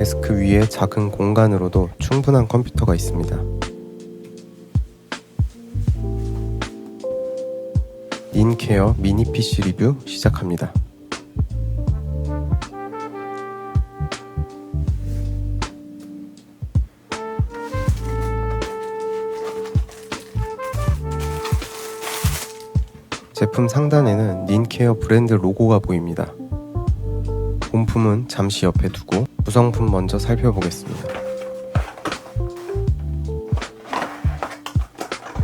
데스크 위에 작은 공간으로도 충분한 컴퓨터가 있습니다. 닌케어 미니 PC 리뷰 시작합니다. 제품 상단에는 닌케어 브랜드 로고가 보입니다. 본품은 잠시 옆에 두고 구성품 먼저 살펴보겠습니다.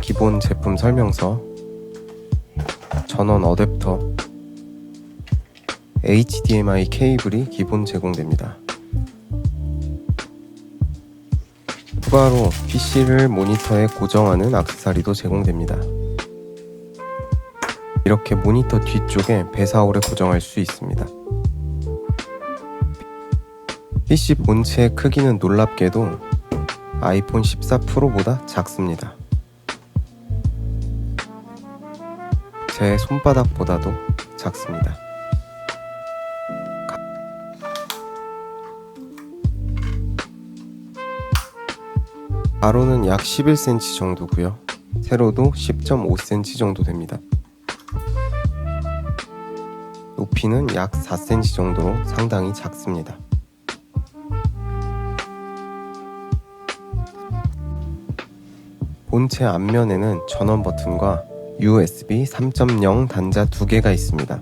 기본 제품 설명서, 전원 어댑터, HDMI 케이블이 기본 제공됩니다. 추가로 PC를 모니터에 고정하는 악세사리도 제공됩니다. 이렇게 모니터 뒤쪽에 배사올에 고정할 수 있습니다. PC 본체의 크기는 놀랍게도 아이폰 14 프로보다 작습니다. 제 손바닥보다도 작습니다. 가로는 약 11cm 정도고요. 세로도 10.5cm 정도 됩니다. 높이는 약 4cm 정도로 상당히 작습니다. 본체 앞면에는 전원 버튼과 USB 3.0 단자 두 개가 있습니다.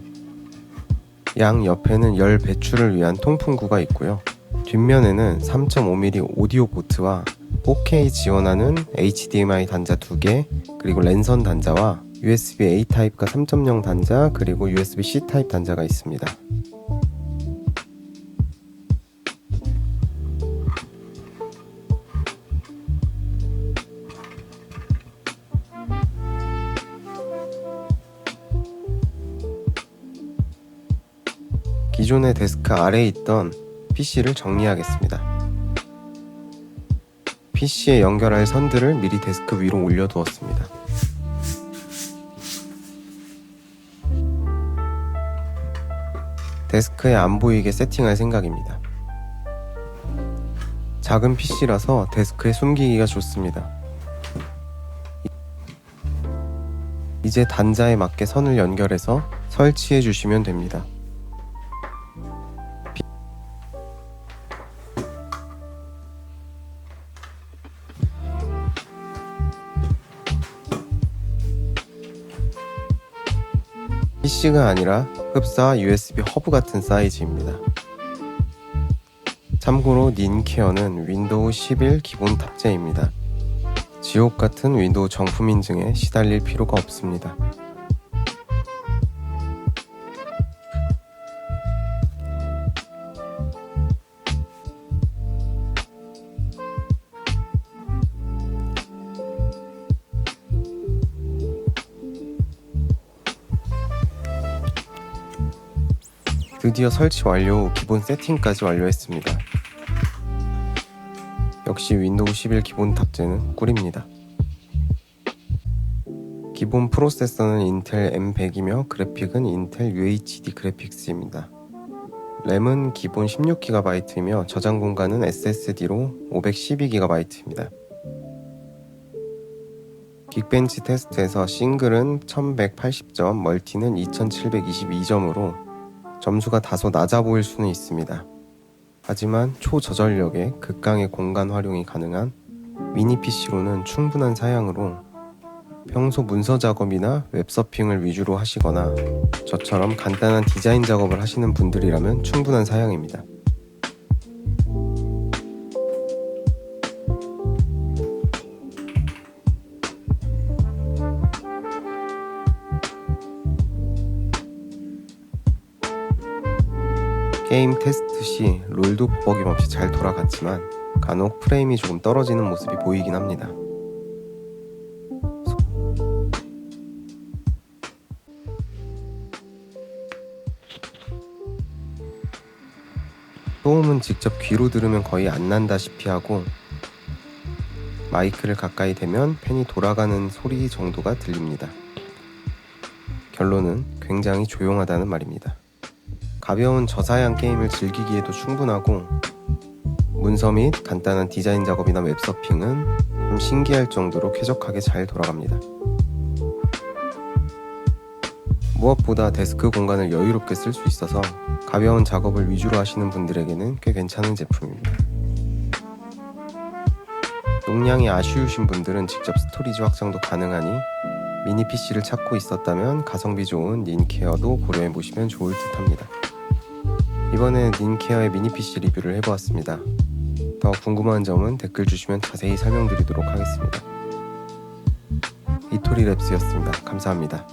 양 옆에는 열 배출을 위한 통풍구가 있고요. 뒷면에는 3.5mm 오디오 포트와 4K 지원하는 HDMI 단자 두 개, 그리고 랜선 단자와 USB A 타입과 3.0 단자, 그리고 USB C 타입 단자가 있습니다. 기존의 데스크 아래에 있던 PC를 정리하겠습니다. PC에 연결할 선들을 미리 데스크 위로 올려두었습니다. 데스크에 안 보이게 세팅할 생각입니다. 작은 PC라서 데스크에 숨기기가 좋습니다. 이제 단자에 맞게 선을 연결해서 설치해 주시면 됩니다. PC가 아니라 흡사 USB 허브 같은 사이즈입니다. 참고로 닌케어는 윈도우 11 기본 탑재입니다. 지옥 같은 윈도우 정품 인증에 시달릴 필요가 없습니다. 드디어 설치 완료 후 기본 세팅까지 완료했습니다. 역시 윈도우 11 기본 탑재는 꿀입니다. 기본 프로세서는 인텔 M100이며 그래픽은 인텔 UHD 그래픽스입니다. 램은 기본 16GB이며 저장 공간은 SSD로 512GB입니다. 긱벤치 테스트에서 싱글은 1180점, 멀티는 2722점으로 점수가 다소 낮아 보일 수는 있습니다. 하지만 초저전력의 극강의 공간 활용이 가능한 미니 PC로는 충분한 사양으로 평소 문서 작업이나 웹서핑을 위주로 하시거나 저처럼 간단한 디자인 작업을 하시는 분들이라면 충분한 사양입니다. 게임 테스트 시 롤도 버김없이 잘 돌아갔지만 간혹 프레임이 조금 떨어지는 모습이 보이긴 합니다. 소음은 직접 귀로 들으면 거의 안 난다시피 하고 마이크를 가까이 대면 팬이 돌아가는 소리 정도가 들립니다. 결론은 굉장히 조용하다는 말입니다. 가벼운 저사양 게임을 즐기기에도 충분하고 문서 및 간단한 디자인 작업이나 웹서핑은 좀 신기할 정도로 쾌적하게 잘 돌아갑니다. 무엇보다 데스크 공간을 여유롭게 쓸 수 있어서 가벼운 작업을 위주로 하시는 분들에게는 꽤 괜찮은 제품입니다. 용량이 아쉬우신 분들은 직접 스토리지 확장도 가능하니 미니 PC를 찾고 있었다면 가성비 좋은 닌케어도 고려해 보시면 좋을 듯 합니다. 이번에 닌케어의 미니 PC 리뷰를 해보았습니다. 더 궁금한 점은 댓글 주시면 자세히 설명드리도록 하겠습니다. 이토리 랩스였습니다. 감사합니다.